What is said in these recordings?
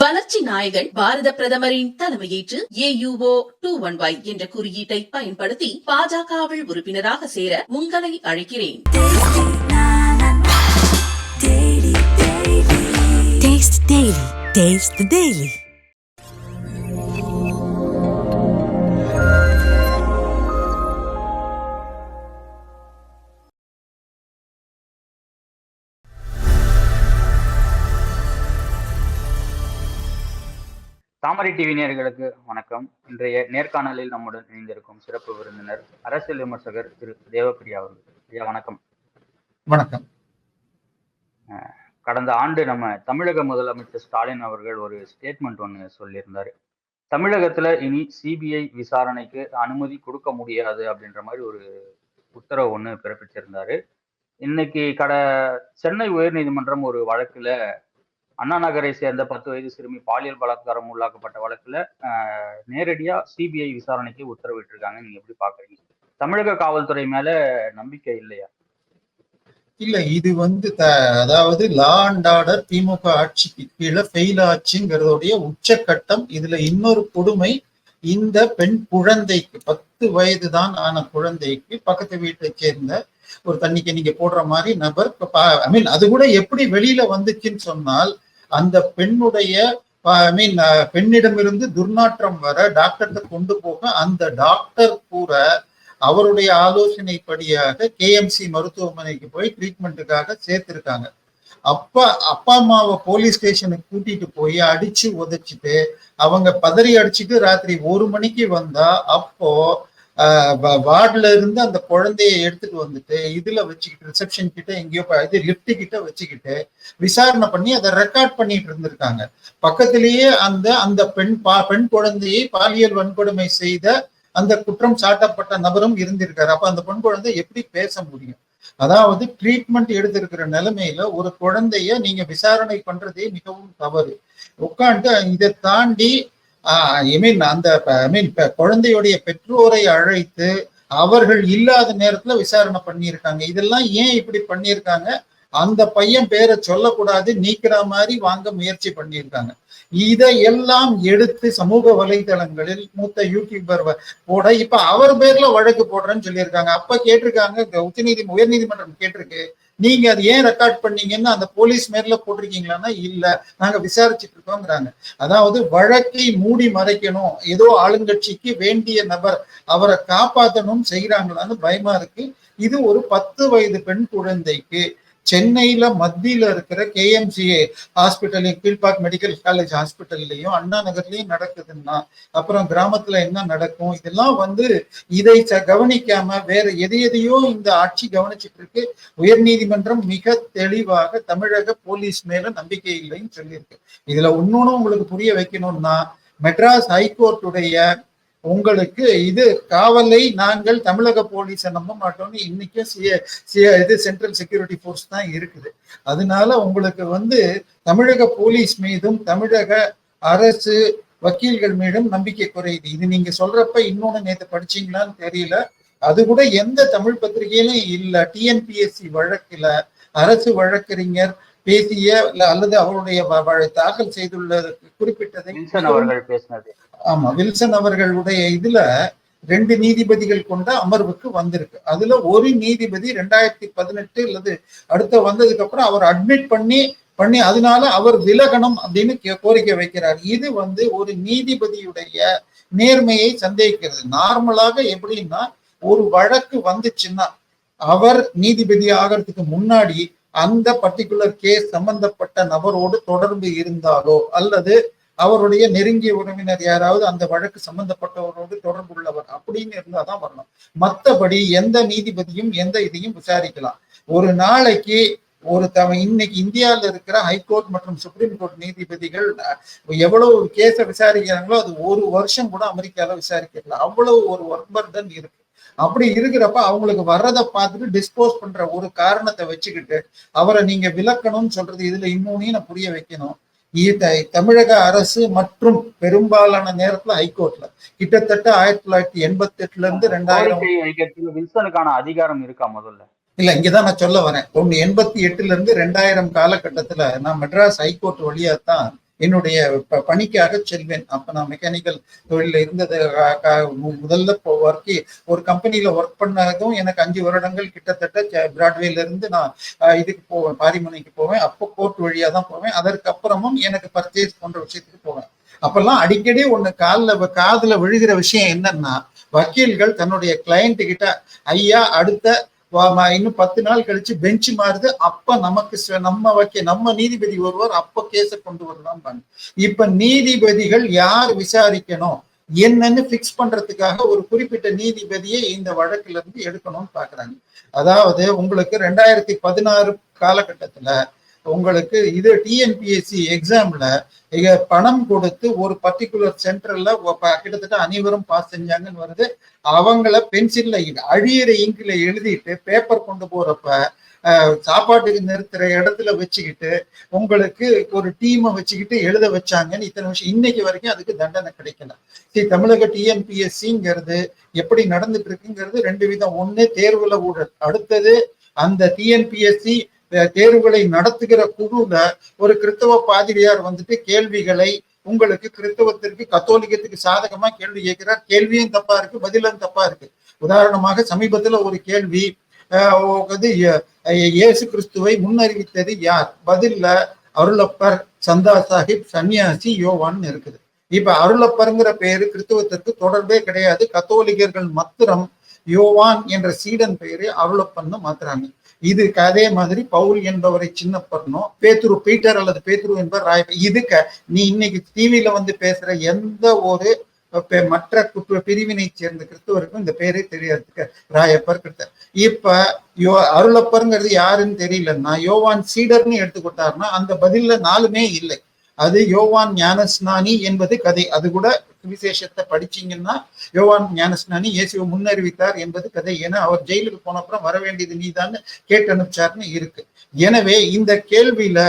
வளர்ச்சி நாயகன் பாரத பிரதமரின் தலைமையேற்று ஏயுஓ டூ ஒன் ஒய் என்ற குறியீட்டை பயன்படுத்தி பாஜகவில் உறுப்பினராக சேர உங்களை அழைக்கிறேன் Taste Daily. Taste the Daily. Thamarai TV நேயர்களுக்கு வணக்கம். இன்றைய நேர்காணலில் நம்முடன் இணைந்திருக்கும் சிறப்பு விருந்தினர் அரசியல் விமர்சகர் திரு தேவப்பிரியா அவர்கள். ஐயா வணக்கம். வணக்கம். கடந்த ஆண்டு நம்ம தமிழக முதலமைச்சர் ஸ்டாலின் அவர்கள் ஒரு ஸ்டேட்மெண்ட் ஒன்று சொல்லியிருந்தாரு. தமிழகத்துல இனி சிபிஐ விசாரணைக்கு அனுமதி கொடுக்க முடியாது அப்படின்ற மாதிரி ஒரு உத்தரவு ஒன்று பிறப்பிச்சிருந்தாரு. இன்னைக்கு கட சென்னை உயர்நீதிமன்றம் ஒரு வழக்குல அண்ணா நகரை சேர்ந்த பத்து வயது சிறுமி பாலியல் பலாத்காரம் உள்ளாக்கப்பட்ட வழக்குல ஆஹ், நேரடியா சிபிஐ விசாரணைக்கு உத்தரவிட்டிருக்காங்க. நீங்க எப்படி பாக்குறீங்க? தமிழக காவல்துறை மேல நம்பிக்கை இல்லையா? இல்ல இது வந்து த- அதாவது லா அண்ட் ஆர்டர் திமுக ஆட்சிக்கு கீழே ஃபெயில் ஆச்சுங்கிறதோடைய உச்சக்கட்டம். இதுல இன்னொரு கொடுமை இந்த பெண் குழந்தைக்கு பத்து வயது தான் ஆன குழந்தைக்கு பக்கத்து வீட்டை சேர்ந்த ஒரு தண்ணிக்கு நீங்க போடுற மாதிரி நபர் ஐ மீன் அது கூட எப்படி வெளியில வந்துச்சுன்னு சொன்னால் அந்த பெண்ணுடைய ஐ மீன் பெண்ணிடமிருந்து துர்நாற்றம் வர டாக்டர்கிட்ட கொண்டு போக அந்த டாக்டர் கூட அவருடைய ஆலோசனைப்படியாக கேஎம்சி மருத்துவமனைக்கு போய் ட்ரீட்மெண்ட்டுக்காக சேர்த்திருக்காங்க. அப்பா அப்பா அம்மாவை போலீஸ் ஸ்டேஷனுக்கு கூட்டிட்டு போய் அடிச்சு உதைச்சிட்டு அவங்க பதறி அடிச்சுட்டு ராத்திரி ஒரு மணிக்கு வந்தா அப்போ வார்டுல இருந்து அந்த குழந்தைய எடுத்துட்டு வந்துட்டு இதுல வச்சுக்கிட்டு ரிசப்ஷன் கிட்ட எங்கேயோ இது லிப்ட் கிட்ட வச்சுக்கிட்டு விசாரணை பண்ணி அதை ரெக்கார்ட் பண்ணிட்டு இருந்திருக்காங்க. பக்கத்திலேயே அந்த அந்த பெண் பா பெண் குழந்தையை பாலியல் வன்கொடுமை செய்த அந்த குற்றம் சாட்டப்பட்ட நபரும் இருந்திருக்காரு. அப்ப அந்த பெண் குழந்தை எப்படி பேச முடியும்? அதாவது ட்ரீட்மெண்ட் எடுத்திருக்கிற நிலைமையில ஒரு குழந்தைய நீங்க விசாரணை பண்றதே மிகவும் தவறு. உட்காந்து இதை தாண்டி ஐ மீன் அந்த ஐ மீன் குழந்தையுடைய பெற்றோரை அழைத்து அவர்கள் இல்லாத நேரத்துல விசாரணை பண்ணியிருக்காங்க. இதெல்லாம் ஏன் இப்படி பண்ணியிருக்காங்க? அந்த பையன் பேரை சொல்லக்கூடாது நீக்கிற மாதிரி வாங்க முயற்சி பண்ணியிருக்காங்க. இதையெல்லாம் எடுத்து சமூக வலைதளங்களில் மூத்த யூடியூபர் வ- போட இப்ப அவர் பேர்ல வழக்கு போடுறேன்னு சொல்லியிருக்காங்க. அப்ப கேட்டிருக்காங்க இந்த உச்சநீதி உயர்நீதிமன்றம் கேட்டிருக்கு. நீங்க அது ஏன் ரெக்கார்ட் பண்ணீங்கன்னு அந்த போலீஸ் மேல போட்டிருக்கீங்களான்னா இல்ல நாங்க விசாரிச்சுட்டு இருக்கோங்கிறாங்க. அதாவது வழக்கை மூடி மறைக்கணும். ஏதோ ஆளுங்கட்சிக்கு வேண்டிய நபர் அவரை காப்பாற்றணும் செய்யறாங்களான்னு பயமா இருக்கு. இது ஒரு பத்து வயது பெண் குழந்தைக்கு சென்னையில மத்தியில இருக்கிற கேஎம்சிஏ ஹாஸ்பிட்டலையும் கீழ்பாக் மெடிக்கல் காலேஜ் ஹாஸ்பிட்டல்லையும் அண்ணா நகர்லயும் நடக்குதுன்னா அப்புறம் கிராமத்துல என்ன நடக்கும்? இதெல்லாம் வந்து இதை ச- கவனிக்காம வேற எது எதையோ இந்த ஆட்சி கவனிச்சிட்டு இருக்கு உயர்நீதிமன்றம் மிக தெளிவாக தமிழக போலீஸ் மேல நம்பிக்கை இல்லைன்னு சொல்லியிருக்கு. இதுல இன்னொன்னு உங்களுக்கு புரிய வைக்கணும்னா மெட்ராஸ் ஹைகோர்ட்டுடைய உங்களுக்கு இது காவலை நாங்கள் தமிழக போலீஸை நம்ப மாட்டோம்னு இன்னைக்கும் சிய இது சென்ட்ரல் செக்யூரிட்டி ஃபோர்ஸ் தான் இருக்குது. அதனால உங்களுக்கு வந்து தமிழக போலீஸ் மீதும் தமிழக அரசு வக்கீல்கள் மீதும் நம்பிக்கை குறையுது. இது நீங்க சொல்றப்ப இன்னொன்னு நேற்று படிச்சீங்களான்னு தெரியல. அது கூட எந்த தமிழ் பத்திரிகையிலும் இல்ல. டிஎன்பிஎஸ்சி வழக்குல அரசு வழக்கறிஞர் பேசிய அல்லது அவருடைய தாக்கல் செய்துள்ள குறிப்பிட்டதை வில்சன் அவர்கள் பேசினது. ஆமா வில்சன் அவர்களுடைய இதுல ரெண்டு நீதிபதிகள் கொண்ட அமர்வுக்கு வந்திருக்கு. அதுல ஒரு நீதிபதி ரெண்டாயிரத்தி பதினெட்டு அல்லது அடுத்த வந்ததுக்கு அப்புறம் அவர் அட்மிட் பண்ணி பண்ணி அதனால அவர் விலகணும் அப்படின்னு கோரிக்கை வைக்கிறார். இது வந்து ஒரு நீதிபதியுடைய நேர்மையை சந்தேகிக்கிறது. நார்மலாக எப்படின்னா ஒரு வழக்கு வந்துச்சுன்னா அவர் நீதிபதி ஆகிறதுக்கு முன்னாடி அந்த பர்டிகுலர் கேஸ் சம்பந்தப்பட்ட நபரோடு தொடர்பு இருந்தாலோ அல்லது அவருடைய நெருங்கிய உறவினர் யாராவது அந்த வழக்கு சம்பந்தப்பட்டவரோடு தொடர்பு உள்ளவர் அப்படின்னு இருந்தா தான் வரணும். மத்தபடி எந்த நீதிபதியும் எந்த இதையும் விசாரிக்கலாம். ஒரு நாளைக்கு ஒரு தவ இன்னைக்கு இந்தியாவில் இருக்கிற ஹைகோர்ட் மற்றும் சுப்ரீம் கோர்ட் நீதிபதிகள் எவ்வளவு கேஸ விசாரிக்கிறாங்களோ அது ஒரு வருஷம் கூட அமெரிக்கால விசாரிக்கலாம் அவ்வளவு ஒரு ஒர்க் பர்டன் இருக்கு. அப்படி இருக்கிறப்ப அவங்களுக்கு வர்றதை பார்த்துட்டு டிஸ்போஸ் பண்ற ஒரு காரணத்தை வச்சுக்கிட்டு அவரை நீங்க விலக்கணும்னு சொல்றது இதுல இன்னொன்னையும் நான் புரிய வைக்கணும். தமிழக அரசு மற்றும் பெரும்பாலான நேரத்துல ஹைகோர்ட்ல கிட்டத்தட்ட ஆயிரத்தி தொள்ளாயிரத்தி எண்பத்தி எட்டுல இருந்து ரெண்டாயிரம் வில்சனுக்கான அதிகாரம் இருக்கா முதல்ல? இல்ல இங்கதான் நான் சொல்ல வரேன். ஒன்னு எண்பத்தி எட்டுல இருந்து ரெண்டாயிரம் காலகட்டத்துல நான் மெட்ராஸ் ஹைகோர்ட் வழியா தான் என்னுடைய ப- பணிக்காக செல்வேன். அப்ப நான் மெக்கானிக்கல் தொழில இருந்தது முதல்ல ஒர்க்கி ஒரு கம்பெனியில் ஒர்க் பண்ணதும் எனக்கு அஞ்சு வருடங்கள் கிட்டத்தட்ட பிராட்வேல இருந்து நான் இதுக்கு போவேன் பாரிமனைக்கு போவேன். அப்போ கோர்ட் வழியா தான் போவேன். அதற்கப்புறமும் எனக்கு பர்ச்சேஸ் போன்ற விஷயத்துக்கு போவேன். அப்பெல்லாம் அடிக்கடி ஒன்று காலில் காதில் விழுகிற விஷயம் என்னன்னா வக்கீல்கள் தன்னுடைய கிளைண்ட் கிட்ட ஐயா அடுத்த இன்னும் பத்து நாள் கழிச்சு பெஞ்ச் மாறுது. அப்ப நமக்கு நம்ம வைக்க நம்ம நீதிபதி ஒருவர் அப்ப கேஸ கொண்டு வரலாம் இப்ப நீதிபதிகள் யார் விசாரிக்கணும்? என்னன்னு பிக்ஸ் பண்றதுக்காக ஒரு குறிப்பிட்ட நீதிபதியை இந்த வழக்குல இருந்து எடுக்கணும்னு பாக்குறாங்க. அதாவது உங்களுக்கு ரெண்டாயிரத்தி பதினாறு காலகட்டத்துல உங்களுக்கு இது டிஎன்பிஎஸ்சி எக்ஸாம்ல இங்க பணம் கொடுத்து ஒரு பர்டிகுலர் சென்டர்ல கிட்டத்தட்ட அனைவரும் பாஸ் செஞ்சாங்கன்னு வருது. அவங்கள பென்சில்ல அழியிற இங்கில எழுதிட்டு பேப்பர் கொண்டு போறப்ப சாப்பாட்டுக்கு நிறுத்துற இடத்துல வச்சுக்கிட்டு உங்களுக்கு ஒரு டீமை வச்சுக்கிட்டு எழுத வச்சாங்கன்னு இத்தனை வருஷம் இன்னைக்கு வரைக்கும் அதுக்கு தண்டனை கிடைக்கல. சரி தமிழக டிஎன்பிஎஸ்சிங்கிறது எப்படி நடந்துட்டு இருக்குங்கிறது ரெண்டு விதம். ஒண்ணு தேர்வுல ஊழல் அடுத்தது அந்த டிஎன்பிஎஸ்சி தேர்வுகளை நடத்துகிற குழுல ஒரு கிறிஸ்தவ பாதிரியார் வந்துட்டு கேள்விகளை உங்களுக்கு கிறிஸ்தவத்திற்கு கத்தோலிக்கத்துக்கு சாதகமா கேள்வி கேட்கிறார். கேள்வியும் தப்பா இருக்கு பதிலும் தப்பா இருக்கு. உதாரணமாக சமீபத்துல ஒரு கேள்வி அஹ், இயேசு கிறிஸ்துவை முன்னறிவித்தது யார்? பதில்ல அருளப்பர் சந்தா சாஹிப் சன்னியாசி யோவான் இருக்குது. இப்ப அருளப்பருங்கிற பெயரு கிறிஸ்துவத்திற்கு தொடர்பே கிடையாது. கத்தோலிக்கர்கள் மாத்திரம் யோவான் என்ற சீடன் பெயரை அருளப்பன்னு மாத்துறாங்க. இது அதே மாதிரி பவுல் என்பவரை சின்னப்பர்னோ பேத்துரு பீட்டர் அல்லது பேத்துரு என்பவர் ராய இது நீ இன்னைக்கு டிவியில வந்து பேசுற எந்த ஒரு பெ- மற்ற குற்ற பிரிவினை சேர்ந்த கிறிஸ்தவருக்கும் இந்த பேரே தெரியாது ராயப்பர் கிட்ட இப்ப யோ அருளப்பருங்கிறது யாருன்னு தெரியலன்னா யோவான் சீடர்னு எடுத்துக்கிட்டாருன்னா அந்த பதில்ல நாலுமே இல்லை. அது யோவான் ஞானஸ்நானி என்பது கதை. அது கூட சுவிசேஷத்தை படிச்சீங்கன்னா யோவான் ஞானஸ்நானி இயேசுவை முன்னறிவித்தார் என்பது கதை. ஏன்னா அவர் ஜெயிலுக்கு போன அப்புறம் வர வேண்டியது நீதான்னு கேட்டு அனுப்பிச்சாருன்னு இருக்கு. எனவே இந்த கேள்வியில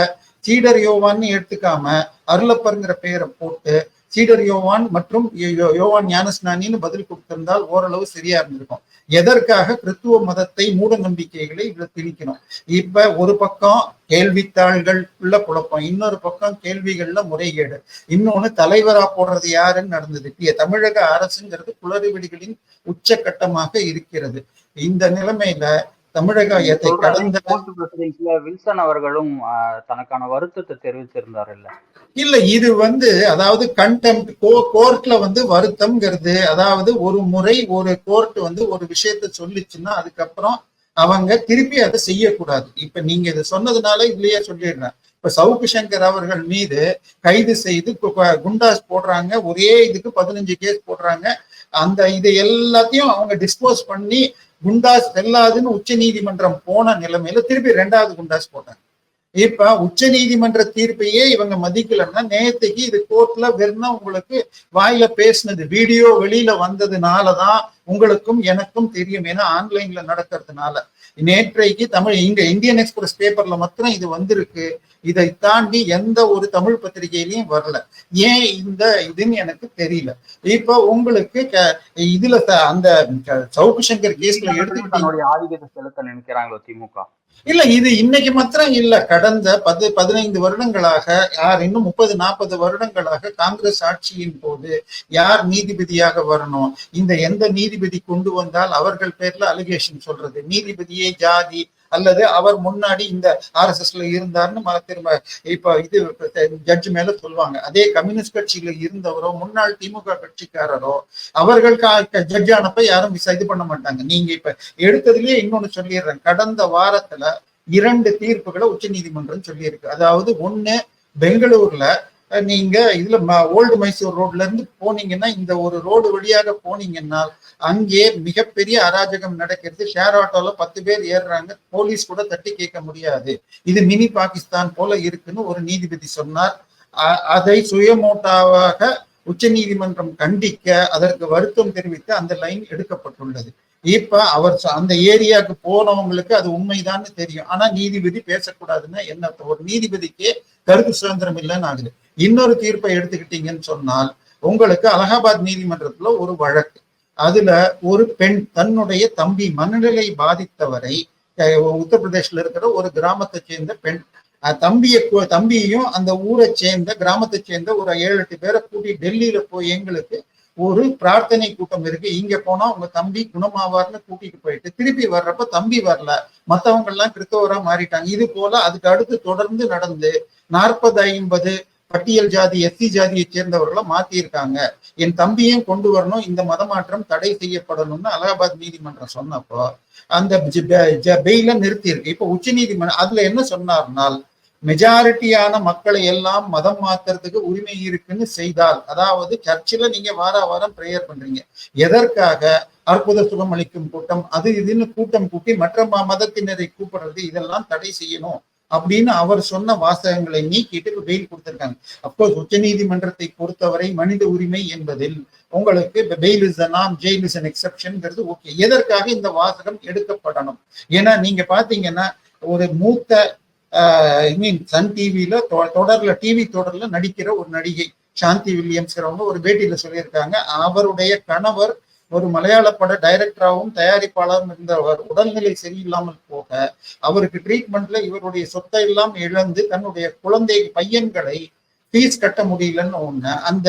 சீடர் யோவான்னு எடுத்துக்காம அருளப்பருங்கிற பெயரை போட்டு சீடர் யோவான் மற்றும் யோ- யோ- யோவான் ஞானஸ்நானின்னு பதில் கொடுத்திருந்தால் ஓரளவு சரியா இருந்திருக்கும். எதற்காக கிறிஸ்துவ மதத்தை மூட நம்பிக்கைகளை இதுல திணிக்கணும் இப்ப ஒரு பக்கம் கேள்வித்தாள்கள் உள்ள குழப்பம் இன்னொரு பக்கம் கேள்விகள்ல முறைகேடு. இன்னொன்னு தலைவரா போடுறது யாருன்னு நடந்தது. தமிழக அரசுங்கிறது குளறுபடிகளின் உச்சக்கட்டமாக இருக்கிறது. இந்த நிலைமையில தமிழகத்தை கடந்த வில்சன் அவர்களும் தனக்கான வருத்தத்தை தெரிவிச்சிருந்தார் இல்ல? இல்ல இது வந்து அதாவது கண்டெம்ட் கோர்ட்ல வந்து வருத்தம்ங்கிறது அதாவது ஒரு முறை ஒரு கோர்ட் வந்து ஒரு விஷயத்த சொல்லிச்சுன்னா அதுக்கப்புறம் அவங்க திருப்பி அதை செய்யக்கூடாது. இப்ப நீங்க இது சொன்னதுனால இதுலயே சொல்லிடுறேன். இப்ப சவுக்கு சங்கர் அவர்கள் மீது கைது செய்து குண்டாஸ் போடுறாங்க ஒரே இதுக்கு பதினஞ்சு கேஸ் போடுறாங்க. அந்த இதை எல்லாத்தையும் அவங்க டிஸ்போஸ் பண்ணி குண்டாஸ் செல்லாதுன்னு உச்ச நீதிமன்றம் போன நிலைமையில திருப்பி ரெண்டாவது குண்டாஸ் போட்டாங்க. இப்ப உச்ச நீதிமன்ற தீர்ப்பையே இவங்க மதிக்கலன்னா நேத்துக்கு இது கோர்ட்ல வெறும் உங்களுக்கு வாயில பேசினது வீடியோ வெளியில வந்ததுனாலதான் உங்களுக்கும் எனக்கும் தெரியும். ஏன்னா ஆன்லைன்ல நடக்கிறதுனால. நேற்றைக்கு தமிழ் இங்க இந்தியன் எக்ஸ்பிரஸ் பேப்பர்ல மாத்திரம் இது வந்திருக்கு. இதை தாண்டி எந்த ஒரு தமிழ் பத்திரிகையிலையும் வரல. ஏன் இந்த இதுன்னு எனக்கு தெரியல. இப்ப உங்களுக்கு இதுல அந்த சவுக்கு சங்கர் கேஸ்ல எடுத்துக்கிட்டீங்க. தன்னுடைய ஆதிக்கத்தை செலுத்த நினைக்கிறாங்களோ திமுக? இல்ல இது இன்னைக்கு மாத்திரம் இல்ல. கடந்த பத்து பதினைந்து வருடங்களாக யார் இன்னும் முப்பது நாற்பது வருடங்களாக காங்கிரஸ் ஆட்சியின் போது யார் நீதிபதியாக வரணும்? இந்த எந்த நீதிபதி கொண்டு வந்தால் அவர்கள் பேர்ல அலிகேஷன் சொல்றது? நீதிபதியே ஜாதி அல்லது அவர் முன்னாடி இந்த ஆர்எஸ்எஸ்ல இருந்தார்னு திரும்ப இப்ப இது ஜட்ஜ் மேல சொல்லுவாங்க. அதே கம்யூனிஸ்ட் கட்சியில இருந்தவரோ முன்னாள் திமுக கட்சிக்காரரோ அவர்கள் ஜட்ஜ் ஆனப்ப யாரும் இது பண்ண மாட்டாங்க. நீங்க இப்ப எடுத்ததுலயே இன்னொன்னு சொல்லிடுறேன். கடந்த வாரத்துல இரண்டு தீர்ப்புகளை உச்ச நீதிமன்றம் சொல்லியிருக்கு. அதாவது ஒண்ணு பெங்களூர்ல நீங்க இதுல ஓல்டு மைசூர் ரோட்ல இருந்து போனீங்கன்னா இந்த ஒரு ரோடு வழியாக போனீங்கன்னா அங்கே மிகப்பெரிய அராஜகம் நடக்கிறது. ஷேர் ஆட்டோல பத்து பேர் ஏறுறாங்க. போலீஸ் கூட தட்டி கேட்க முடியாது. இது மினி பாகிஸ்தான் போல இருக்குன்னு ஒரு நீதிபதி சொன்னார். அதை சுயமோட்டாவாக உச்ச நீதிமன்றம் கண்டிக்க அதற்கு வருத்தம் தெரிவித்து அந்த லைன் எடுக்கப்பட்டுள்ளது. இப்ப அவர் அந்த ஏரியாவுக்கு போனவங்களுக்கு அது உண்மைதான்னு தெரியும். ஆனா நீதிபதி பேசக்கூடாதுன்னா என்ன ஒரு நீதிபதிக்கே கருத்து சுதந்திரம் இல்லைன்னு ஆகுது. இன்னொரு தீர்ப்பை எடுத்துக்கிட்டீங்கன்னு சொன்னால் உங்களுக்கு அலகாபாத் நீதிமன்றத்துல ஒரு வழக்கு. அதுல ஒரு பெண் தன்னுடைய தம்பி மனநிலை பாதித்தவரை அஹ், உத்தரப்பிரதேஷ்ல இருக்கிற ஒரு கிராமத்தை சேர்ந்த பெண் தம்பிய தம்பியையும் அந்த ஊரை சேர்ந்த கிராமத்தை சேர்ந்த ஒரு ஏழு எட்டு பேரை கூட்டி டெல்லியில போய் எங்களுக்கு ஒரு பிரார்த்தனை கூட்டம் இருக்கு. இங்க போனா உங்க தம்பி குணமாவார்னு கூட்டிட்டு போயிட்டு திருப்பி வர்றப்ப தம்பி வரல. மத்தவங்க எல்லாம் கிறிஸ்தவரா மாறிட்டாங்க. இது போல அதுக்கு அடுத்து தொடர்ந்து நடந்து நாற்பது ஐம்பது பட்டியல் ஜாதி எஸ்சி ஜாதியை சேர்ந்தவர்களை மாத்தியிருக்காங்க. என் தம்பியும் கொண்டு வரணும்? இந்த மதமாற்றம் தடை செய்யப்படணும்னு அலகாபாத் நீதிமன்றம் சொன்னப்போ அந்த பெயில நிறுத்தி இருக்கு இப்ப உச்ச நீதிமன்றம் அதுல என்ன சொன்னார்னால் மெஜாரிட்டியான மக்களை எல்லாம் மதம் மாத்துறதுக்கு உரிமை இருக்குன்னு செய்தால் அதாவது சர்ச்சில் நீங்க வார வாரம் ப்ரேயர் பண்றீங்க. எதற்காக? அற்புத சுகம் அளிக்கும் கூட்டம் அது இதுன்னு கூட்டம் கூட்டி மற்ற ம- மதத்தினரை கூப்பிடுறது இதெல்லாம் தடை செய்யணும் அப்படின்னு அவர் சொன்ன வாசகங்களை நீக்கிட்டு பெயில் கொடுத்திருக்காங்க. அப்கோர்ஸ் உச்ச நீதிமன்றத்தை பொறுத்தவரை மனித உரிமை என்பதில் உங்களுக்கு பெயில் இஸ் நாம் ஜெயில் இஸ் அன் எக்ஸப்ஷன்ங்கிறது ஓகே எதற்காக இந்த வாசகம் எடுக்கப்படணும்? ஏன்னா நீங்க பாத்தீங்கன்னா ஒரு மூத்த ஐ மீன் சன் டிவியில தொடர்ல டிவி தொடர்ல நடிக்கிற ஒரு நடிகை சாந்தி வில்லியம்ஸ்கிறவங்க ஒரு பேட்டியில சொல்லியிருக்காங்க. அவருடைய கணவர் ஒரு மலையாள பட டைரக்டராகவும் தயாரிப்பாளரும் இருந்தவர் உடல்நிலை சரியில்லாமல் போக அவருக்கு ட்ரீட்மெண்ட்ல இவருடைய சொத்தை எல்லாம் இழந்து தன்னுடைய குழந்தை பையன்களை ஃபீஸ் கட்ட முடியலன்னு ஒண்ணு. அந்த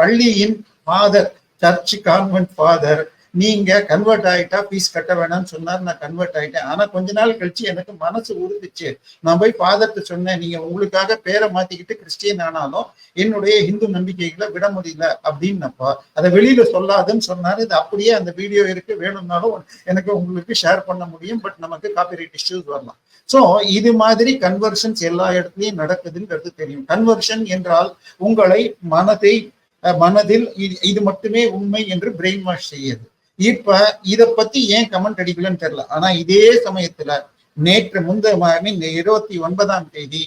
பள்ளியின் ஃபாதர் சர்ச் கான்வென்ட் ஃபாதர் நீங்க கன்வெர்ட் ஆயிட்டா ஃபீஸ் கட்ட வேணாம்னு சொன்னார் நான் கன்வெர்ட் ஆயிட்டேன். ஆனா கொஞ்ச நாள் கழிச்சு எனக்கு மனசு உறுதிச்சு நான் போய் பாதத்தை சொன்னேன் நீங்க உங்களுக்காக பேரை மாத்திக்கிட்டு கிறிஸ்டியன் ஆனாலும் என்னுடைய இந்து நம்பிக்கைகளை விட முடியல அப்படின்னப்போ அதை வெளியில சொல்லாதுன்னு சொன்னாரு. இது அப்படியே அந்த வீடியோ இருக்கு. வேணும்னாலும் எனக்கு உங்களுக்கு ஷேர் பண்ண முடியும் பட் நமக்கு காப்பிரைட் இஷ்யூஸ் வரலாம். ஸோ இது மாதிரி கன்வர்ஷன்ஸ் எல்லா இடத்துலையும் நடக்குதுங்கிறது தெரியும். கன்வர்ஷன் என்றால் உங்களை மனதை மனதில் இது- இது மட்டுமே உண்மை என்று பிரெயின் வாஷ் செய்யுது. இப்ப இத பத்தி ஏன் கமெண்ட் அடிக்கலன்னு தெரியல. ஆனா இதே சமயத்துல நேற்று முந்த இருபத்தி ஒன்பதாம் தேதி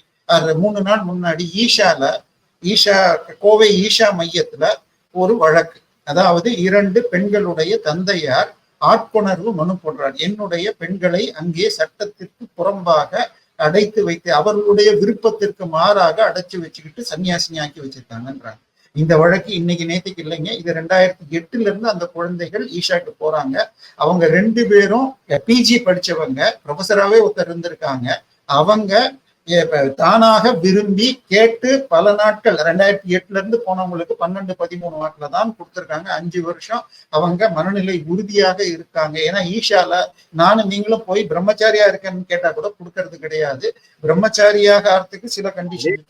மூணு நாள் முன்னாடி ஈஷால ஈஷா கோவை ஈஷா மையத்துல ஒரு வழக்கு. அதாவது இரண்டு பெண்களுடைய தந்தையார் ஆட்கொணர்வு மனு போடுறார். என்னுடைய பெண்களை அங்கே சட்டத்திற்கு புறம்பாக அடைத்து வைத்து அவர்களுடைய விருப்பத்திற்கு மாறாக அடைச்சு வச்சுக்கிட்டு சன்னியாசினி ஆக்கி வச்சிருக்காங்கன்றாங்க. இந்த வழக்கு இன்னைக்கு நேத்துக்கு இல்லைங்க. இது ரெண்டாயிரத்தி எட்டுல இருந்து அந்த குழந்தைகள் ஈஷாக்கு போறாங்க. அவங்க ரெண்டு பேரும் பிஜி படிச்சவங்க ப்ரொஃபஸராகவே ஒருத்தர் இருந்திருக்காங்க. அவங்க தானாக விரும்பி கேட்டு பல நாட்கள் ரெண்டாயிரத்தி எட்டுல இருந்து போனவங்களுக்கு பன்னெண்டு பதிமூணு வாக்குல தான் கொடுத்திருக்காங்க. அஞ்சு வருஷம் அவங்க மனநிலை உறுதியாக இருக்காங்க. ஏன்னா ஈஷால நானும் நீங்களும் போய் பிரம்மச்சாரியா இருக்கேன்னு கேட்டா கூட கொடுக்கறது கிடையாது. பிரம்மச்சாரியாக ஆகிறதுக்கு சில கண்டிஷன்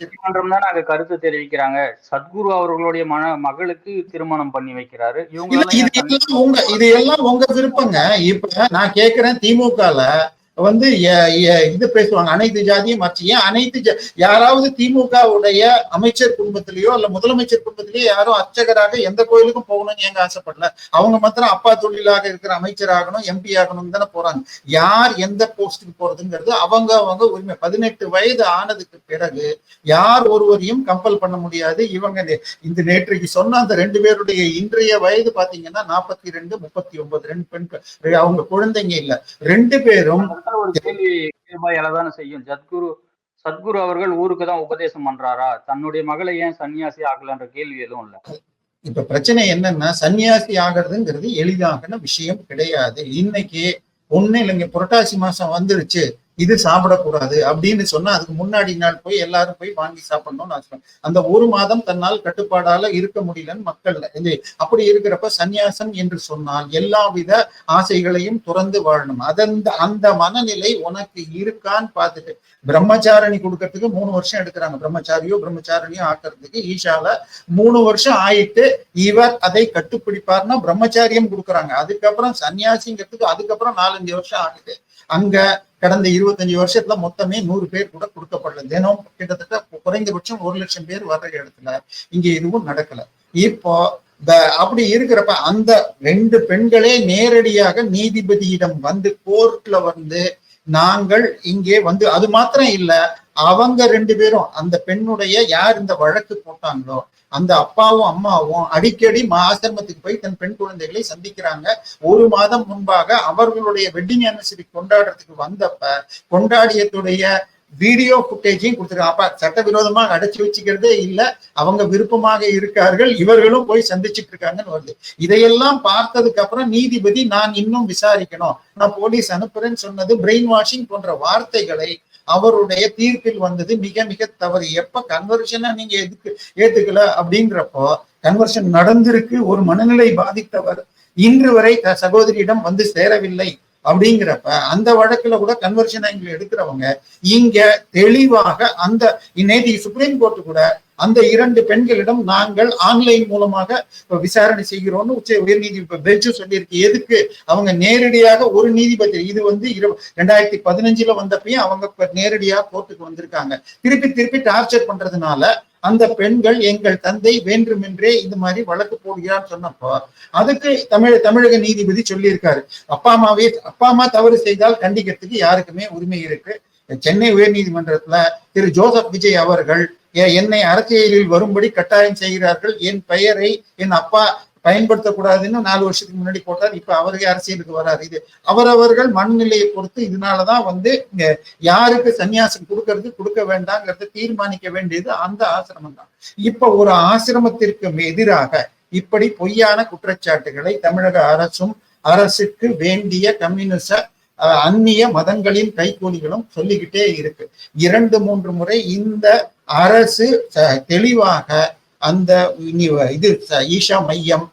தான் அங்க கருத்து தெரிவிக்கிறாங்க. சத்குரு அவர்களுடைய மன மகளுக்கு திருமணம் பண்ணி வைக்கிறாரு. இது எல்லாம் உங்க இது எல்லாம் உங்க விருப்பங்க. இப்ப நான் கேக்குறேன் திமுகல வந்து இது பேசுவாங்க. அனைத்து ஜாதியும் மாற்றி ஏன் அனைத்து ஜா- யாராவது திமுக உடைய அமைச்சர் குடும்பத்திலேயோ இல்ல முதலமைச்சர் குடும்பத்திலேயோ யாரும் அர்ச்சகராக எந்த கோயிலுக்கும் போகணும்னு எங்க ஆசைப்படல? அவங்க மாத்திரம் அப்பா தொழிலாக இருக்கிற அமைச்சர் ஆகணும் எம்பி ஆகணும் தானே போறாங்க. யார் எந்த போஸ்டுக்கு போறதுங்கிறது அவங்க அவங்க உரிமை. பதினெட்டு வயது ஆனதுக்கு பிறகு யார் ஒருவரையும் கம்பல் பண்ண முடியாது. இவங்க நே- இந்த நேற்றைக்கு சொன்ன அந்த ரெண்டு பேருடைய இன்றைய வயது பாத்தீங்கன்னா நாற்பத்தி ரெண்டு முப்பத்தி ஒன்பது ரெண்டு பெண் அவங்க குழந்தைங்க இல்ல. ரெண்டு பேரும் இடத்துல ஒரு கேள்வி எழதானே செய்யும். சத்குரு சத்குரு அவர்கள் ஊருக்கு தான் உபதேசம் பண்றாரா? தன்னுடைய மகளை ஏன் சன்னியாசி ஆகலன்ற கேள்வி எதுவும் இல்ல. இப்ப பிரச்சனை என்னன்னா சன்னியாசி ஆகிறதுங்கிறது எளிதான விஷயம் கிடையாது. இன்னைக்கு ஒண்ணு இல்லைங்க புரட்டாசி மாசம் வந்துருச்சு. இது சாப்பிடக்கூடாது அப்படின்னு சொன்னா அதுக்கு முன்னாடி நாள் போய் எல்லாரும் போய் வாங்கி சாப்பிடணும்னு ஆசை. அந்த ஒரு மாதம் தன்னால் கட்டுப்பாடால இருக்க முடியலன்னு மக்கள் அப்படி இருக்கிறப்ப சந்நியாசம் என்று சொன்னால் எல்லாவித ஆசைகளையும் துறந்து வாழணும். அதந்த அந்த மனநிலை உனக்கு இருக்கான்னு பார்த்துட்டு பிரம்மச்சாரணி கொடுக்கறதுக்கு மூணு வருஷம் எடுக்கிறாங்க. பிரம்மச்சாரியோ பிரம்மச்சாரணியோ ஆக்கிறதுக்கு ஈஷால மூணு வருஷம் ஆயிட்டு இவர் அதை கட்டுப்பிடிப்பார்னா பிரம்மச்சாரியம் கொடுக்குறாங்க. அதுக்கப்புறம் சன்னியாசிங்கிறதுக்கு அதுக்கப்புறம் நாலஞ்சு வருஷம் ஆகுது. அங்க கடந்த இருபத்தஞ்சு வருஷத்துல மொத்தமே நூறு பேர் கூட கொடுக்கப்படல. தினம் கிட்டத்தட்ட குறைந்தபட்சம் ஒரு லட்சம் பேர் வர்ற இடத்துல இங்க எதுவும் நடக்கல. இப்போ அப்படி இருக்கிறப்ப அந்த ரெண்டு பெண்களே நேரடியாக நீதிபதியிடம் வந்து கோர்ட்ல வந்து நாங்கள் இங்கே வந்து அது மாத்திரம் இல்ல அவங்க ரெண்டு பேரும் அந்த பெண்ணுடைய யார் இந்த வழக்கு போட்டாங்களோ அந்த அப்பாவும் அம்மாவும் அடிக்கடி மா- ஆசிரமத்துக்கு போய் தன் பெண் குழந்தைகளை சந்திக்கிறாங்க. ஒரு மாதம் முன்பாக அவர்களுடைய வெட்டிங் அனிவர்சரி கொண்டாடுறதுக்கு வந்தப்ப கொண்டாடியத்துடைய வீடியோ ஃபுட்டேஜையும் கொடுத்துருக்காங்க. அப்ப சட்டவிரோதமாக அடைச்சி வச்சுக்கிறதே இல்ல. அவங்க விருப்பமாக இருக்கார்கள். இவர்களும் போய் சந்திச்சுட்டு இருக்காங்கன்னு வருது. இதையெல்லாம் பார்த்ததுக்கு அப்புறம் நீதிபதி நான் இன்னும் விசாரிக்கணும். நான் போலீஸ் அனுப்புறேன்னு சொன்னது பிரெயின் வாஷிங் போன்ற வார்த்தைகளை அவருடைய தீர்ப்பில் வந்தது மிக மிக தவறு. எப்ப கன்வர்ஷனை நீங்க எதுக்கு ஏத்துக்கல? அப்படின்றப்போ கன்வர்ஷன் நடந்திருக்கு ஒரு மனநிலை பாதித்தவர் இன்று வரை சகோதரியிடம் வந்து சேரவில்லை. அப்படிங்கிறப்ப அந்த வழக்குல கூட கன்வர்ஷன் ஆங்கிள் எடுக்கிறவங்க இங்க தெளிவாக அந்த நேற்று சுப்ரீம் கோர்ட் கூட அந்த இரண்டு பெண்களிடம் நாங்கள் ஆன்லைன் மூலமாக விசாரணை செய்கிறோம்னு உச்ச உயர் நீதிபதி பெஞ்சு சொல்லியிருக்கு. எதுக்கு? அவங்க நேரடியாக ஒரு நீதிபதி இது வந்து இரு ரெண்டாயிரத்தி பதினஞ்சுல வந்தப்பையும் அவங்க நேரடியாக நேரடியா கோர்ட்டுக்கு வந்திருக்காங்க. திருப்பி திருப்பி டார்ச்சர் பண்றதுனால அந்த பெண்கள் எங்கள் தந்தை வேண்டுமென்றே இந்த மாதிரி வழக்கு போடுகிறான்னு சொன்னப்போ அதுக்கு தமிழ் தமிழக நீதிபதி சொல்லியிருக்காரு. அப்பா அம்மாவே அப்பா அம்மா தவறு செய்தால் கண்டிக்கிறதுக்கு யாருக்குமே உரிமை இருக்கு. சென்னை உயர் நீதிமன்றத்துல திரு ஜோசப் விஜய் அவர்கள் என்னை அரசியலில் வரும்படி கட்டாயம் செய்கிறார்கள். என் பெயரை என் அப்பா பயன்படுத்தக்கூடாதுன்னு நாலு வருஷத்துக்கு முன்னாடி போட்டார். இப்ப அவரே அரசியலுக்கு வராரு. இது அவரவர்கள் மனநிலையை பொறுத்து இதனாலதான் வந்து யாருக்கு சன்னியாசம் கொடுக்கறது கொடுக்க வேண்டாங்கிறத தீர்மானிக்க வேண்டியது அந்த ஆசிரமம் தான். இப்ப ஒரு ஆசிரமத்திற்கு எதிராக இப்படி பொய்யான குற்றச்சாட்டுகளை தமிழக அரசும் அரசுக்கு வேண்டிய கம்யூனிச அஹ், அந்நிய மதங்களின் கைகூலிகளும் சொல்லிக்கிட்டே இருக்கு. இரண்டு மூன்று முறை இந்த அரசு தெளிவாக அந்த இனி இது ச- ஈஷா மையம்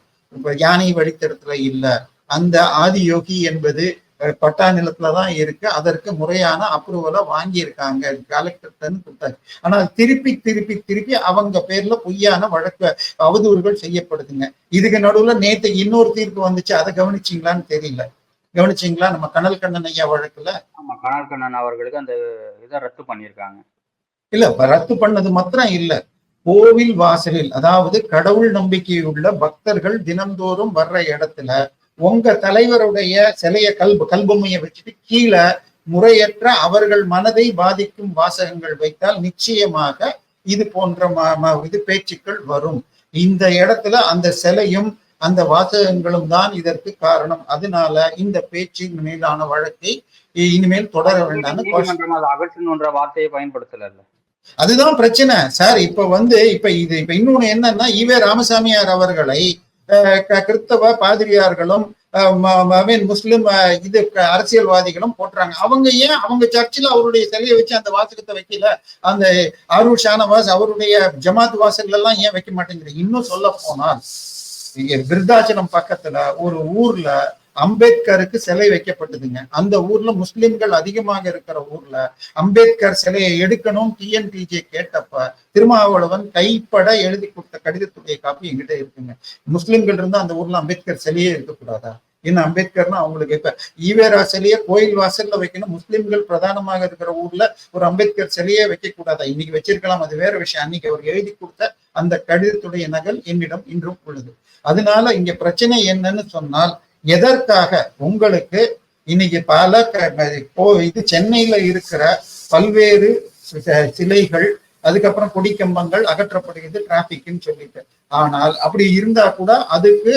யானை வழித்தடத்துல இல்லை. அந்த ஆதியோகி என்பது பட்டா நிலத்துல தான் இருக்கு. அதற்கு முறையான அப்ரூவலை வாங்கியிருக்காங்க. கலெக்டர்ன்னு கொடுத்தாங்க. ஆனால் திருப்பி திருப்பி திருப்பி அவங்க பேர்ல பொய்யான வழக்கு அவதூறுகள் செய்யப்படுதுங்க. இதுக்கு நடுவுல நேத்து இன்னொரு தீர்ப்பு வந்துச்சு. அதை கவனிச்சிங்களான்னு தெரியல. கவனிச்சீங்களா? நம்ம கனல் கண்ணன் ஐயா வழக்குல? கனல் கண்ணன் அவர்களுக்கு அந்த இதை ரத்து பண்ணியிருக்காங்க. இல்ல ரத்து பண்ணது மாத்திரம் இல்ல. கோவில் வாசலில் அதாவது கடவுள் நம்பிக்கையுள்ள பக்தர்கள் தினந்தோறும் வர்ற இடத்துல உங்க தலைவருடைய சிலைய கல்பு கல்பொம்மையை வச்சுட்டு கீழே முறையற்ற அவர்கள் மனதை பாதிக்கும் வாசகங்கள் வைத்தால் நிச்சயமாக இது போன்ற ம- ம- இது பேச்சுக்கள் வரும். இந்த இடத்துல அந்த சிலையும் அந்த வாசகங்களும் தான் இதற்கு காரணம். அதனால இந்த பேச்சின் மேலான வழக்கை இனிமேல் தொடர வேண்டாம் அகற்றணுன்ற வார்த்தையை பயன்படுத்தல அதுதான் பிரச்சனை. சார் இப்ப வந்து இப்ப இது இப்ப இன்னொன்னு என்னன்னா ஈவே ராமசாமியார் அவர்களை கிறிஸ்தவ பாதிரியார்களும் அஹ், முஸ்லிம் இது அரசியல்வாதிகளும் போட்டுறாங்க. அவங்க ஏன் அவங்க சர்ச்சில் அவருடைய சிலையை வச்சு அந்த வாசகத்தை வைக்கல? அந்த அருள் ஷானவாஸ் அவருடைய ஜமாத் வாசல்கள் எல்லாம் ஏன் வைக்க மாட்டேங்கிறீங்க? இன்னும் சொல்ல போனால் இங்க விருத்தாச்சலம் பக்கத்துல ஒரு ஊர்ல அம்பேத்கருக்கு சிலை வைக்கப்பட்டதுங்க. அந்த ஊர்ல முஸ்லிம்கள் அதிகமாக இருக்கிற ஊர்ல அம்பேத்கர் சிலையை எடுக்கணும் டிஎன்டிஜே கேட்டப்ப திருமாவளவன் கைப்பட எழுதி கொடுத்த கடிதத்துடைய காப்பி என்கிட்ட இருக்குங்க. முஸ்லிம்கள் இருந்தா அந்த ஊர்ல அம்பேத்கர் சிலையே இருக்கக்கூடாதா? என்ன அம்பேத்கர்னா அவங்களுக்கு இப்ப ஈவேரா சிலையை கோயில் வாசல்ல வைக்கணும். முஸ்லிம்கள் பிரதானமாக இருக்கிற ஊர்ல ஒரு அம்பேத்கர் சிலையே வைக்க கூடாதா இன்னைக்கு வச்சிருக்கலாம். அது வேற விஷயம். அன்னைக்கு அவர் எழுதி கொடுத்த அந்த கடிதத்துடைய நகல் என்னிடம் இன்றும் உள்ளது. அதனால இங்க பிரச்சனை என்னன்னு சொன்னால் எதற்காக? உங்களுக்கு இன்னைக்கு பல இது சென்னையில இருக்கிற பல்வேறு சிலைகள் அதுக்கப்புறம் கொடிக்கம்பங்கள் அகற்றப்படுகிறது டிராபிக்னு சொல்லிட்டு. ஆனால் அப்படி இருந்தா கூட அதுக்கு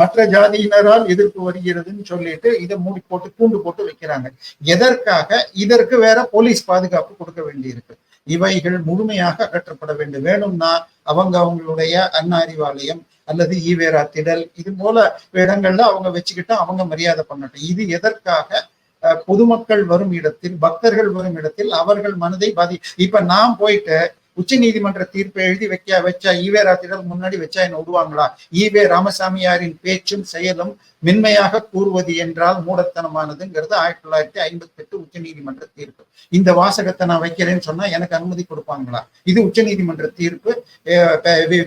மற்ற ஜாதியினரால் எதிர்ப்பு வருகிறதுன்னு சொல்லிட்டு இதை மூடி போட்டு கூண்டு போட்டு வைக்கிறாங்க. எதற்காக? இதற்கு வேற போலீஸ் பாதுகாப்பு கொடுக்க வேண்டியிருக்கு. இவைகள் முழுமையாக அகற்றப்பட வேண்டும். வேணும்னா அவங்க அவங்களுடைய அண்ணா அறிவாலயம் அல்லது ஈவேரா திடல் இது போல இடங்கள்ல அவங்க வச்சுக்கிட்டு அவங்க மரியாதை பண்ணட்டும். இது எதற்காக? அஹ், பொதுமக்கள் வரும் இடத்தில் பக்தர்கள் வரும் இடத்தில் அவர்கள் மனதை பாதி இப்ப நான் போயிட்டு உச்ச நீதிமன்ற தீர்ப்பை எழுதி வைக்க வச்சா ஈவே ராத்திரம் முன்னாடி வச்சா என்ன விடுவாங்களா ஈவே ராமசாமியாரின் பேச்சும் செயலும் மென்மையாக கூறுவது என்றால் மூடத்தனமானதுங்கிறது ஆயிரத்தி தொள்ளாயிரத்தி ஐம்பத்தி எட்டு உச்ச நீதிமன்ற தீர்ப்பு. இந்த வாசகத்தை நான் வைக்கிறேன்னு சொன்னா எனக்கு அனுமதி கொடுப்பாங்களா? இது உச்ச நீதிமன்ற தீர்ப்பு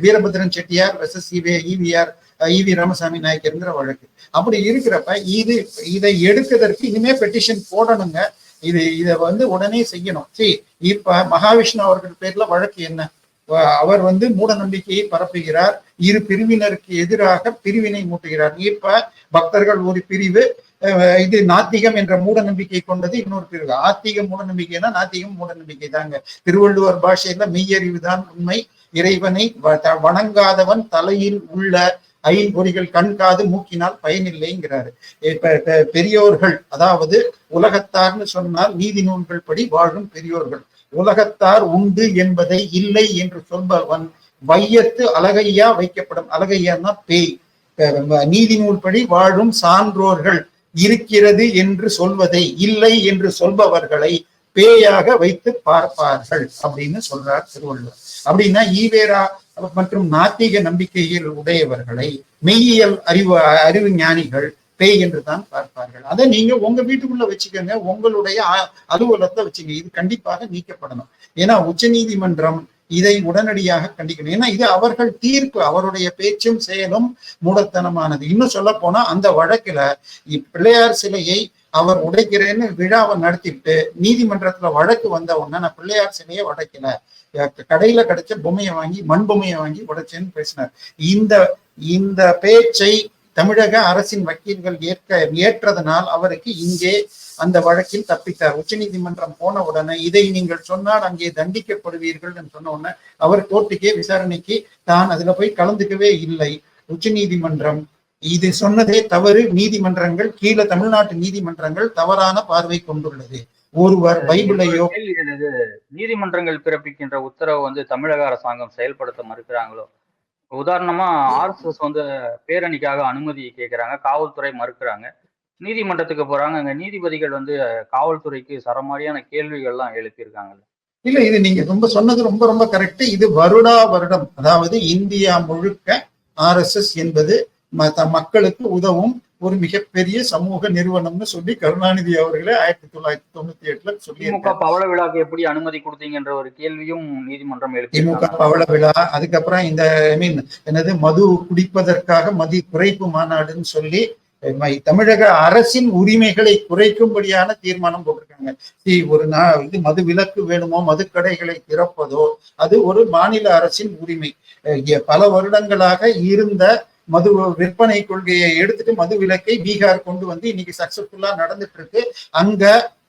Veerabhadran Chettiar versus E V EVR E V Ramasamy நாயக்கருங்கிற வழக்கு. அப்படி இருக்கிறப்ப இது இதை எடுக்கிறதற்கு இனிமே பெட்டிஷன் போடணுங்க. இது இதை வந்து உடனே செய்யணும். சரி இப்ப மகாவிஷ்ணு அவர்கள் பேர்ல வழக்கு என்ன? அவர் வந்து மூட நம்பிக்கையை பரப்புகிறார். இரு பிரிவினருக்கு எதிராக பிரிவினை மூட்டுகிறார். இப்ப பக்தர்கள் ஒரு பிரிவு அஹ் இது நாத்திகம் என்ற மூட நம்பிக்கை கொண்டது இன்னொரு பிரிவு. ஆத்திக மூட நம்பிக்கைனா நாத்திகம் மூட நம்பிக்கை தாங்க. திருவள்ளுவர் பாஷையில மெய்யறிவு தான் உண்மை. இறைவனை வ- த- வணங்காதவன் தலையில் உள்ள ஐம்பொறிகள் கண் காது மூக்கினால் பயனில்லைங்கிறாரு. இப்ப பெரியோர்கள் அதாவது உலகத்தார்னு சொன்னால் நீதி நூல்கள் படி வாழும் பெரியோர்கள். உலகத்தார் உண்டு என்பதை இல்லை என்று சொல்பவன் வையத்து அழகையா வைக்கப்படும். அழகையான்னா பேய். நீதி நூல்படி வாழும் சான்றோர்கள் இருக்கிறது என்று சொல்வதை இல்லை என்று சொல்பவர்களை பேயாக வைத்து பார்ப்பார்கள் அப்படின்னு சொல்றார் திருவள்ளுவர். அப்படின்னா ஈவேரா மற்றும் நாத்திக நம்பிக்கையில் உடையவர்களை மெய்யியல் அறிவு அறிவு ஞானிகள் பேய் என்று தான் பார்ப்பார்கள். அதை நீங்க உங்க வீட்டுக்குள்ள வச்சுக்கோங்க. உங்களுடைய அ- அலுவலகத்தை வச்சுங்க. இது கண்டிப்பாக நீக்கப்படணும். ஏன்னா உச்ச நீதிமன்றம் இதை உடனடியாக கண்டிக்கணும். ஏன்னா இது அவர்கள் தீர்ப்பு. அவருடைய பேச்சும் செயலும் மூடத்தனமானது. இன்னும் சொல்ல போனா அந்த வழக்குல பிள்ளையார் சிலையை அவர் உடைக்கிறேன்னு விழாவை நடத்திட்டு நீதிமன்றத்துல வழக்கு வந்த உடனே நான் பிள்ளையார் சிலையை உடைக்கல. கடையில கிடைச்ச பொம்மையை வாங்கி மண் பொம்மையை வாங்கி உடைச்சேன்னு பேசினார். இந்த இந்த பேச்சை தமிழக அரசின் வக்கீல்கள் ஏற்க ஏற்றதனால் அவருக்கு இங்கே அந்த வழக்கில் தப்பித்தார். உச்சநீதிமன்றம் போன உடனே இதை நீங்கள் சொன்னால் அங்கே தண்டிக்கப்படுவீர்கள் என்று சொன்ன உடனே அவர் கோர்ட்டுக்கே விசாரணைக்கு தான் அதுல போய் கலந்துக்கவே இல்லை. உச்ச நீதிமன்றம் இது சொன்னதே தவறு. நீதிமன்றங்கள் கீழே தமிழ்நாட்டு நீதிமன்றங்கள் தவறான பார்வை கொண்டுள்ளது. ஒருவர் பைபிளையோ நீதிமன்றங்கள் பிறப்பிக்கின்ற உத்தரவை வந்து தமிழக அரசாங்கம் செயல்படுத்த மறுக்கிறாங்களோ? உதாரணமா ஆர்எஸ்எஸ் வந்து பேரணிக்காக அனுமதி கேட்கறாங்க. காவல்துறை மறுக்கிறாங்க. நீதிமன்றத்துக்கு போறாங்க. அங்க நீதிபதிகள் வந்து காவல்துறைக்கு சரமாரியான கேள்விகள்லாம் எழுப்பியிருக்காங்கல்ல. இல்ல இது நீங்க ரொம்ப சொன்னது ரொம்ப ரொம்ப கரெக்ட் இது வருடா வருடம். அதாவது இந்தியா முழுக்க ஆர்எஸ்எஸ் என்பது மக்களுக்கு உதவும் ஒரு மிகப்பெரிய சமூக நிறுவனம்னு சொல்லி கருணாநிதி அவர்களே ஆயிரத்தி தொள்ளாயிரத்தி தொண்ணூத்தி எட்டுல சொல்லியிருக்காங்க பவள விழாக்கு எப்படி அனுமதி கொடுத்தீங்கன்ற ஒரு கேள்வியும் நீதிமன்றம் திமுக பவள விழா அதுக்கப்புறம் இந்த ஐ மீன் என்னது மது குடிப்பதற்காக மதி குறைப்பு மாநாடுன்னு சொல்லி தமிழக அரசின் உரிமைகளை குறைக்கும்படியான தீர்மானம் போட்டிருக்காங்க. சி, ஒரு நா இது மது விலக்கு வேணுமோ மதுக்கடைகளை திறப்பதோ அது ஒரு மாநில அரசின் உரிமை. பல வருடங்களாக இருந்த மது விற்பனை கொள்கையை எடுத்துட்டு மது விலக்கை பீகார் கொண்டு வந்து இன்னைக்கு சக்சஸ்ஃபுல்லா நடந்துட்டு இருக்கு அங்க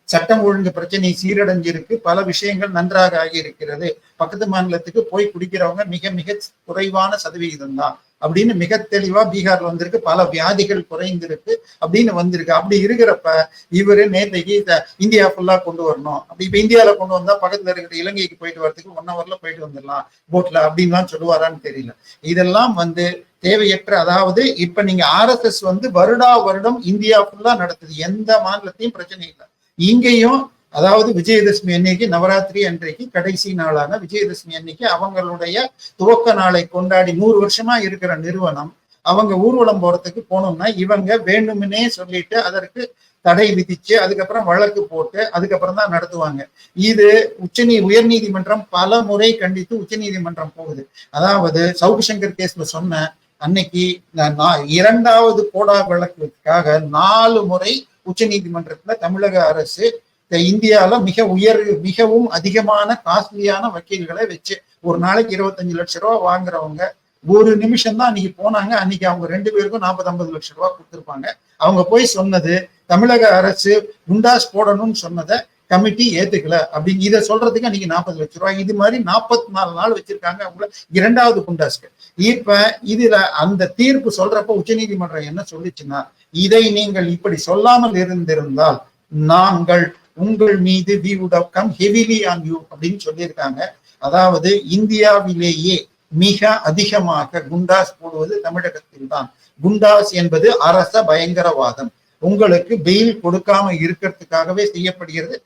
சட்டம் ஒழுங்கு பிரச்சனை சீரடைஞ்சிருக்கு. பல விஷயங்கள் நன்றாக ஆகி இருக்கிறது பக்கத்து மாநிலத்துக்கு போய் குடிக்கிறவங்க மிக மிக குறைவான சதவிகிதம் தான் அப்படின்னு மிக தெளிவா பீகார்ல வந்திருக்கு. பல வியாதிகள் குறைந்திருக்கு. அப்படின்னு வந்திருக்கு. அப்படி இருக்கிறப்ப இவரு நேற்றைக்கு இந்தியா ஃபுல்லா கொண்டு வரணும். அப்படி இப்ப இந்தியாவில கொண்டு வந்தா பக்கத்துல இருக்கிற இலங்கைக்கு போயிட்டு வரதுக்கு ஒன் ஹவர்ல போயிட்டு வந்துடலாம். போட்ல அப்படின்லாம் சொல்லுவாரான்னு தெரியல. இதெல்லாம் வந்து தேவையற்ற அதாவது இப்ப நீங்க ஆர்எஸ்எஸ் வந்து வருடா வருடம் இந்தியா ஃபுல்லா நடத்துது. எந்த மாநிலத்தையும் பிரச்சனை இல்லை. இங்கேயும் அதாவது விஜயதசமி அன்னைக்கு நவராத்திரி அன்றைக்கு கடைசி நாளான விஜயதசமி அன்னைக்கு அவங்களுடைய துவக்க நாளை கொண்டாடி நூறு வருஷமா இருக்கிற நிறுவனம் அவங்க ஊர்வலம் போறதுக்கு போனோம்னா இவங்க வேண்டும்னே சொல்லிட்டு அதற்கு தடை விதிச்சு அதுக்கப்புறம் வழக்கு போட்டு அதுக்கப்புறம் தான் நடத்துவாங்க. இது உச்சநீ உயர்நீதிமன்றம் பல முறை கண்டித்து உச்சநீதிமன்றம் போகுது. அதாவது சவுக்கு சங்கர் கேஸ்ல சொன்ன அன்னைக்கு நான் இரண்டாவது கோடா வழக்குக்காக நாலு முறை உச்சநீதிமன்றத்துல தமிழக அரசு இந்தியால மிக உயர் மிகவும் அதிகமான காஸ்ட்லியான வக்கீல்களை வச்சு ஒரு நாளைக்கு இருபத்தஞ்சு லட்ச ரூபா வாங்குறவங்க ஒரு நிமிஷம் தான் அன்னைக்கு போனாங்க. அன்னைக்கு அவங்க ரெண்டு பேருக்கும் நாற்பத்தி ஐம்பது லட்சம் ரூபா கொடுத்துருப்பாங்க. அவங்க போய் சொன்னது தமிழக அரசு குண்டாஸ் போடணும்னு சொன்னதை கமிட்டி ஏத்துக்கல. அப்படின்னு இதை சொல்றதுக்கு அன்னைக்கு நாற்பது லட்சம் ரூபாய் இது மாதிரி நாற்பத்தி நாலு நாள் வச்சிருக்காங்க அவங்கள இரண்டாவது குண்டாஸ்க்கு இப்ப இதுல அந்த தீர்ப்பு சொல்றப்ப உச்சநீதிமன்றம் என்ன சொல்லுச்சுன்னா இதை நீங்கள் இப்படி சொல்லாமல் இருந்திருந்தால் நாங்கள் உங்கள் மீது we would have come heavily on you அப்படின்னு சொல்லியிருக்காங்க. அதாவது இந்தியாவிலேயே மிக அதிகமாக குண்டாஸ் போடுவது தமிழகத்தில் தான் குண்டாஸ் என்பது அரச பயங்கரவாதம். உங்களுக்கு பெயில் கொடுக்காம இருக்கிறதுக்காகவே செய்யப்படுகிறது.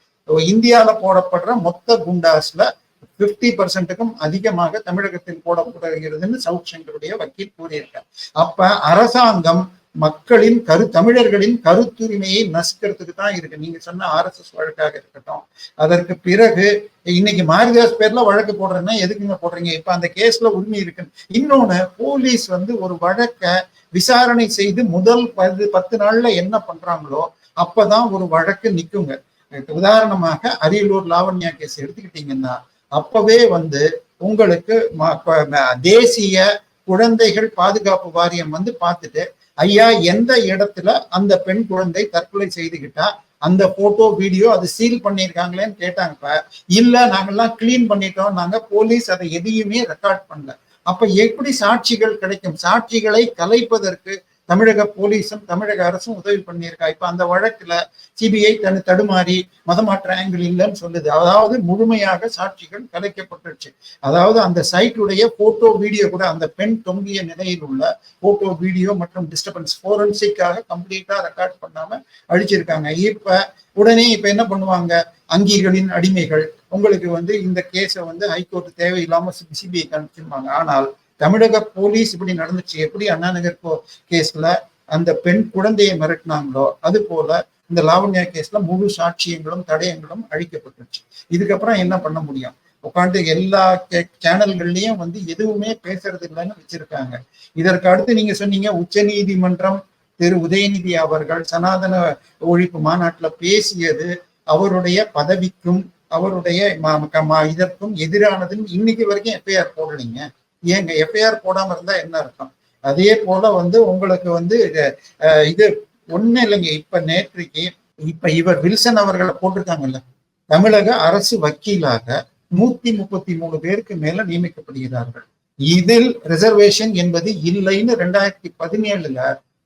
இந்தியால போடப்படுற மொத்த குண்டாஸ்ல பிப்டி பர்சன்ட்டுக்கும் அதிகமாக தமிழகத்தில் போடப்படுகிறதுன்னு சவுத் சங்கருடைய வக்கீல் கூறியிருக்கார். அப்ப அரசாங்கம் மக்களின் கரு தமிழர்களின் கருத்துரிமையை நசுக்கிறதுக்கு தான் இருக்கு. நீங்க சொன்ன ஆர்எஸ்எஸ் வழக்காக இருக்கட்டும். அதற்கு பிறகு இன்னைக்கு மாரிதாஸ் பேர்ல வழக்கு போடுறேன்னா எதுக்குங்க போடுறீங்க? இப்ப அந்த கேஸ்ல உரிமை இருக்கு இன்னொன்னு போலீஸ் வந்து ஒரு வழக்க விசாரணை செய்து முதல் பத்து பத்து நாள்ல என்ன பண்றாங்களோ அப்பதான் ஒரு வழக்கு நிக்குங்க. உதாரணமாக அரியலூர் லாவண்யா கேஸ் எடுத்துக்கிட்டீங்கன்னா அப்பவே வந்து உங்களுக்கு தேசிய குழந்தைகள் பாதுகாப்பு வாரியம் வந்து பார்த்துட்டு ஐயா எந்த இடத்துல அந்த பெண் குழந்தை தற்கொலை செய்துகிட்டா அந்த போட்டோ வீடியோ அது சீல் பண்ணியிருக்காங்களேன்னு கேட்டாங்கப்ப. இல்ல நாங்கெல்லாம் கிளீன் பண்ணிட்டோம் நாங்க போலீஸ் அதை எதையுமே ரெக்கார்ட் பண்ணல. அப்ப எப்படி சாட்சிகள் கிடைக்கும்? சாட்சிகளை கலைப்பதற்கு தமிழக போலீஸும் தமிழக அரசும் உதவி பண்ணியிருக்கா. இப்ப அந்த வழக்குல சிபிஐ தன் தடுமாறி மதமாற்ற ஆங்கிள் இல்லைன்னு சொல்லுது. அதாவது முழுமையாக சாட்சிகள் கலைக்கப்பட்டுருச்சு. அதாவது அந்த சைட்டுடைய போட்டோ வீடியோ கூட அந்த பெண் தொங்கிய நிலையில் உள்ள போட்டோ வீடியோ மற்றும் டிஸ்டர்பன்ஸ் போரன்சிக்காக கம்ப்ளீட்டா ரெக்கார்ட் பண்ணாம அழிச்சிருக்காங்க. இப்ப உடனே இப்ப என்ன பண்ணுவாங்க? அங்கிகளின் அடிமைகள். உங்களுக்கு வந்து இந்த கேஸை வந்து ஹைகோர்ட் தேவையில்லாம சிபிஐ அனுப்பிச்சிருவாங்க ஆனால் தமிழக போலீஸ் இப்படி நடந்துச்சு எப்படி அண்ணா நகர் கேஸ்ல அந்த பெண் குழந்தையை மிரட்டினாங்களோ அது போல இந்த லாவண்யா கேஸ்ல முழு சாட்சியங்களும் தடயங்களும் அழிக்கப்பட்டுருச்சு. இதுக்கப்புறம் என்ன பண்ண முடியும்? உட்காந்து எல்லா சேனல்கள்லயும் வந்து எதுவுமே பேசுறது இல்லைன்னு வச்சிருக்காங்க. இதற்கு அடுத்து நீங்க சொன்னீங்க உச்ச நீதிமன்றம் திரு உதயநிதி அவர்கள் சனாதன ஒழிப்பு மாநாட்டுல பேசியது அவருடைய பதவிக்கும் அவருடைய ம- க- இதற்கும் எதிரானதுன்னு இன்னைக்கு வரைக்கும் எஃப்ஐஆர் போடலைங்க. ஏங்க எஃப்ஐஆர் போடாம இருந்தா என்ன அர்த்தம்? அதே போல வந்து உங்களுக்கு வந்து இது, இது ஒண்ணு இல்லைங்க. இப்ப நேற்றுக்கு இப்ப இவர் வில்சன் அவர்களை போட்டிருக்காங்கல்ல தமிழக அரசு வக்கீலாக நூத்தி முப்பத்தி மூணு பேருக்கு மேல நியமிக்கப்படுகிறார்கள். இதில் ரிசர்வேஷன் என்பது இல்லைன்னு ரெண்டாயிரத்தி பதினேழுல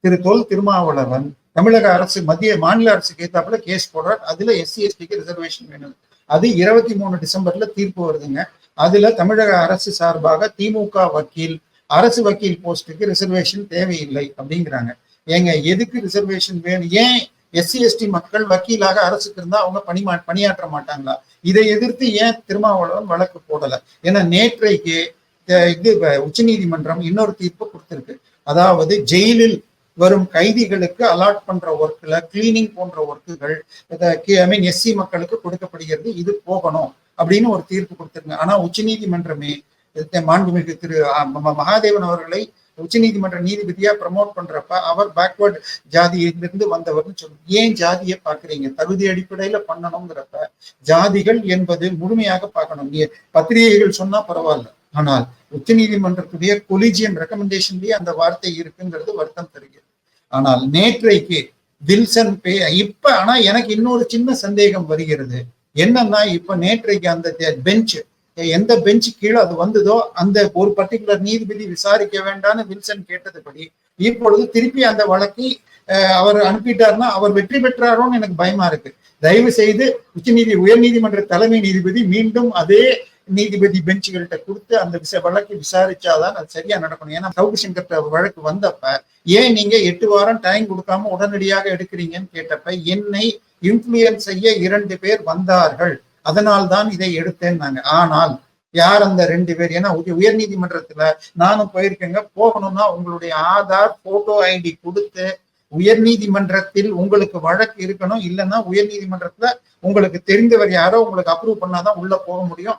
திரு தொல் திருமாவளவன் தமிழக அரசு மத்திய மாநில அரசுக்கு ஏத்தாப்புல கேஸ் போடுறார். அதுல எஸ்சி எஸ்டிக்கு ரிசர்வேஷன் வேணும். அது இருபத்தி மூணு டிசம்பர்ல தீர்ப்பு வருதுங்க. அதுல தமிழக அரசு சார்பாக திமுக வக்கீல் அரசு வக்கீல் போஸ்டுக்கு ரிசர்வேஷன் தேவையில்லை அப்படிங்கிறாங்க. ஏங்க எதுக்கு ரிசர்வேஷன் வேணும்? ஏன் எஸ்சி எஸ்டி மக்கள் வக்கீலாக அரசுக்கு இருந்தா அவங்க பணிமா பணியாற்ற மாட்டாங்களா? இதை எதிர்த்து ஏன் திருமாவளவன் வழக்கு போடல? ஏன்னா நேற்றைக்கு இது உச்ச நீதிமன்றம் இன்னொரு தீர்ப்பு கொடுத்திருக்கு. அதாவது ஜெயிலில் வரும் கைதிகளுக்கு அலாட் பண்ற ஒர்க்ல கிளீனிங் போன்ற ஒர்க்குகள் ஐ மீன் எஸ்சி மக்களுக்கு கொடுக்கப்படுகிறது இது போகணும். அப்படின்னு ஒரு தீர்ப்பு கொடுத்துருங்க. ஆனா உச்சநீதிமன்றமே நீதிமன்றமே மாண்புமிகு திரு மகாதேவன் அவர்களை உச்சநீதிமன்ற நீதிபதியா ப்ரமோட் பண்றப்ப அவர் பேக்வர்ட் ஜாதியிலிருந்து வந்தவர்னு சொல்லு ஏன் ஜாதியை பாக்குறீங்க தகுதி அடிப்படையில பண்ணணுங்கிறப்ப ஜாதிகள் என்பது முழுமையாக பார்க்கணும். நீ பத்திரிகைகள் சொன்னா பரவாயில்ல. ஆனால் உச்சநீதிமன்றத்துடைய கொலிஜியம் ரெக்கமெண்டேஷன்லயே அந்த வார்த்தை இருக்குங்கிறது வருத்தம் தருகிறது. ஆனால் நேற்றைக்கு வில்சன் பே இப்ப ஆனா எனக்கு இன்னொரு சின்ன சந்தேகம் வருகிறது. என்னன்னா இப்ப நேற்றைக்கு அந்த பெஞ்ச் எந்த பெஞ்ச் கீழே அது வந்ததோ அந்த ஒரு பர்டிகுலர் நீதிபதி விசாரிக்க வேண்டாம்னு வில்சன் கேட்டதுபடி இப்பொழுது திருப்பி அந்த வழக்கை அவர் அனுப்பிட்டாருன்னா அவர் வெற்றி பெற்றாரோன்னு எனக்கு பயமா இருக்கு. தயவு செய்து உச்சநீதி உயர்நீதிமன்ற தலைமை நீதிபதி மீண்டும் அதே நீதிபதி பெஞ்சுகள்கிட்ட கொடுத்து அந்த விச வழக்கை விசாரிச்சாதான் அது சரியா நடக்கணும். ஏன்னா சவுக்கு சங்கர் வழக்கு வந்தப்ப ஏன் நீங்க எட்டு வாரம் டைம் கொடுக்காம உடனடியாக எடுக்கிறீங்கன்னு கேட்டப்ப என்னை இன்ஃப்ளூயன்ஸ் செய்ய இரண்டு பேர் வந்தார்கள். அதனால் தான் இதை எடுத்தேன்னாங்க. ஆனால் யார் அந்த ரெண்டு பேர்? ஏன்னா உயர் நீதிமன்றத்துல நானும் போயிருக்கேங்க. போகணும்னா உங்களுடைய ஆதார் போட்டோ ஐடி கொடுத்து உயர் நீதிமன்றத்தில் உங்களுக்கு வழக்கு இருக்கணும். இல்லைன்னா உயர் நீதிமன்றத்துல உங்களுக்கு தெரிந்தவர் யாரோ உங்களுக்கு அப்ரூவ் பண்ணாதான் உள்ள போக முடியும்.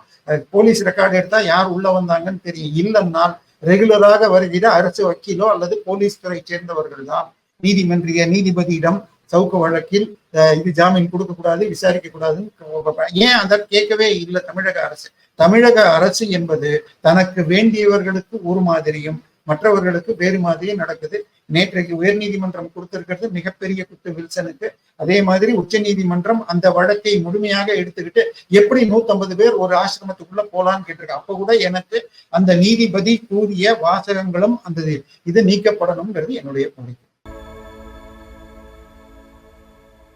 போலீஸ் ரெக்கார்டு எடுத்தா யார் உள்ள வந்தாங்கன்னு தெரியும். இல்லைன்னால் ரெகுலராக வருகிற அரசு வக்கீலோ அல்லது போலீஸ் துறை சேர்ந்தவர்கள் தான் நீதிமன்றிய நீதிபதியிடம் சவுக்கு வழக்கில் இது ஜாமீன் கொடுக்க கூடாது விசாரிக்க கூடாதுன்னு ஏன் அதை கேட்கவே இல்லை தமிழக அரசு? தமிழக அரசு என்பது தனக்கு வேண்டியவர்களுக்கு ஒரு மாதிரியும் மற்றவர்களுக்கு வேறு மாதிரியும் நடக்குது. நேற்றைக்கு உயர்நீதிமன்றம் கொடுத்திருக்கிறது மிகப்பெரிய குத்து வில்சனுக்கு. அதே மாதிரி உச்ச நீதிமன்றம் அந்த வழக்கை முழுமையாக எடுத்துக்கிட்டு எப்படி 150 பேர் ஒரு ஆசிரமத்துக்குள்ள போலான்னு கேட்டிருக்காங்க அப்ப கூட எனக்கு அந்த நீதிபதி கூறிய வாசகங்களும் அந்த இது நீக்கப்படணுங்கிறது என்னுடைய கோரிக்கை.